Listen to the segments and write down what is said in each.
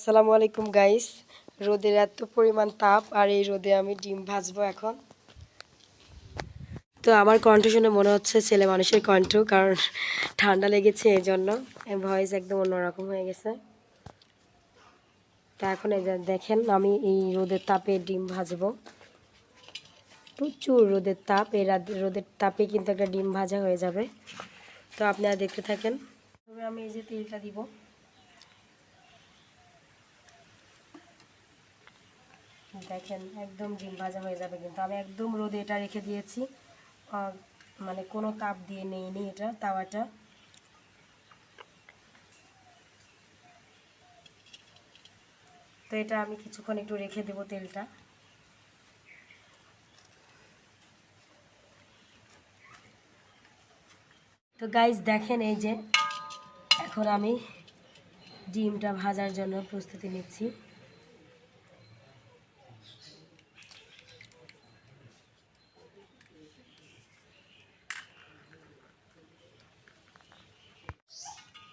আসসালামু আলাইকুম গাইস রোদের এত পরিমাণ তাপ আর এই রোদে আমি ডিম ভাজবো এখন। তো আমার কণ্ঠ শুনে মনে হচ্ছে ছেলে মানুষের কণ্ঠ, কারণ ঠান্ডা লেগেছে এই জন্য ভয়েস একদম অন্যরকম হয়ে গেছে। তা এখন দেখেন, আমি এই রোদের তাপে ডিম ভাজবো। প্রচুর রোদের তাপ, এই রোদের তাপে কিন্তু একটা ডিম ভাজা হয়ে যাবে। তো আপনারা দেখতে থাকেন। তবে আমি এই যে তেলটা দিব। দেখেন, একদম ডিম ভাজা হয়ে যাবে কিন্তু। আমি একদম রোদে এটা রেখে দিয়েছি। মানে কোনো তাপ দিয়ে নেইনি এটা, তাওয়াটা। তো এটা আমি কিছুক্ষণ একটু রেখে দেবো তেলটা। তো গাইজ দেখেন এই যে, এখন আমি ডিমটা ভাজার জন্য প্রস্তুতি নিচ্ছি।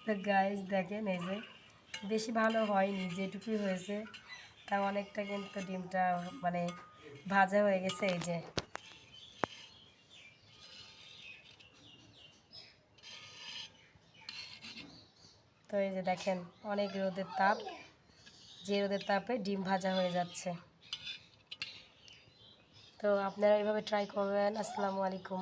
তো গাইজ দেখেন এই যে, বেশি ভালো হয়নি, যেটুকুই হয়েছে তা অনেকটা কিন্তু ডিমটা মানে ভাজা হয়ে গেছে এই যে। তো এই যে দেখেন, অনেক রোদের তাপ, যে রোদের তাপে ডিম ভাজা হয়ে যাচ্ছে। তো আপনারা এইভাবে ট্রাই করবেন, আসসালামু আলাইকুম।